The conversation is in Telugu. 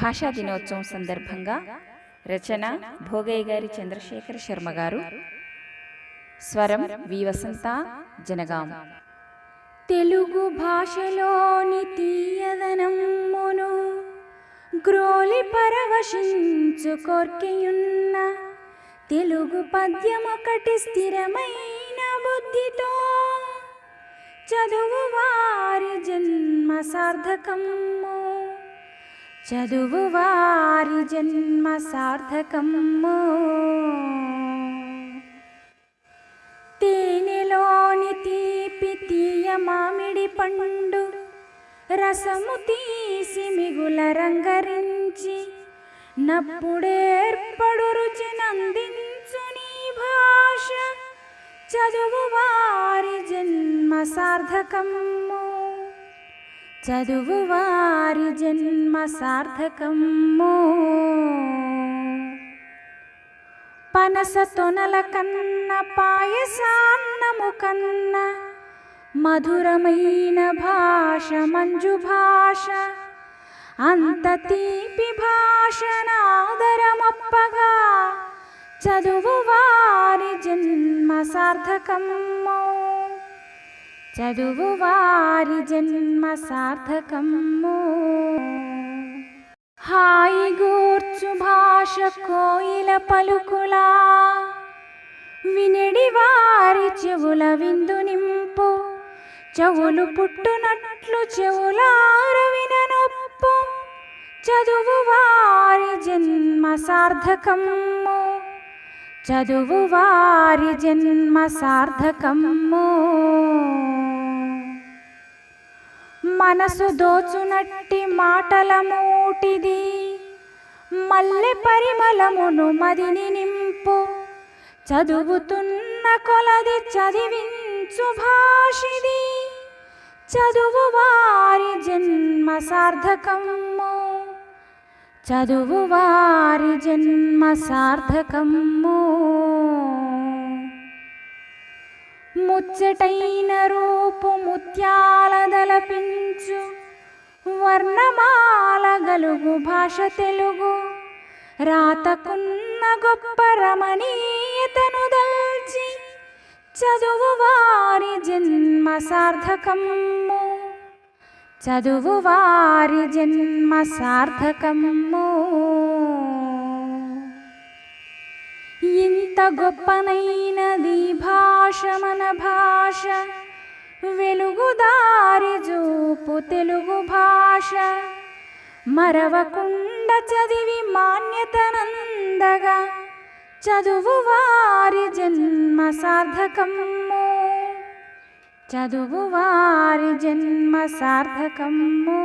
భాషా దినోత్సవం సందర్భంగా రచన భోగయ్య గారి చంద్రశేఖర శర్మ గారు. స్వరం వి వసంత జనగాం. తెలుగు భాషలోని తీయదనమ్మును గ్రోలి పరవశించు కోర్కెయున్న తెలుగు పద్యమొకటి స్థిరమైన బుద్ధితో చదువు వారి జన్మ సార్థకమ్ము చదువు వారి జన్మ సార్థకము. తేనెలోని తీపి తీయ మామిడి పండు రసము తీసి మిగుల రంగరించి నప్పుడేర్పడు రుచినందించు నీ భాష. చదువు వారి జన్మ సార్థకమ్ము చదువు వారి జన్మ సార్థకము. పనస తొనల కన్న పాయసాన్నము కన్న మధురమైన భాష మంజు భాష అంత తీపి భాష నాదరమప్పగా చదువు వారి జన్మ సార్థకమ్ము చదువు వారి జన్మ సార్థకము హాయి గూర్చు భాష కోయిల పలుకులా. వినడి వారి చెవుల విందు నింపు. చెవులు పుట్టునట్లు చెవులార విననొప్పు. చదువు వారి జన్మ సార్థకము చదువు వారి జన్మ సార్థకము మనసు దోచునట్టి మాటల మూటిది మల్లె పరిమళమును మదిని నింపు. చదువుతున్న కొలది చదివించు భాషిది. చదువు వారి జన్మ సార్థకము. చదువు వారి జన్మ సార్థకమ్ము ముచ్చటైన రూపు ముత్యాలదలపించు వర్ణమాల గలుగు భాష తెలుగు. రాతకున్న గొప్ప రమణీయతను దల్చి చదువు వారి జన్మ సార్థకము చదువు వారి జన్మ సార్థకము ఇంత గొప్పనైనది భాష మన భాష వెలుగుదారి చూపు తెలుగు భాష. మరవకుండ చదివి మాన్యతనందగా చదువు వారి జన్మ సార్థకము చదువు వారి జన్మ సార్థకము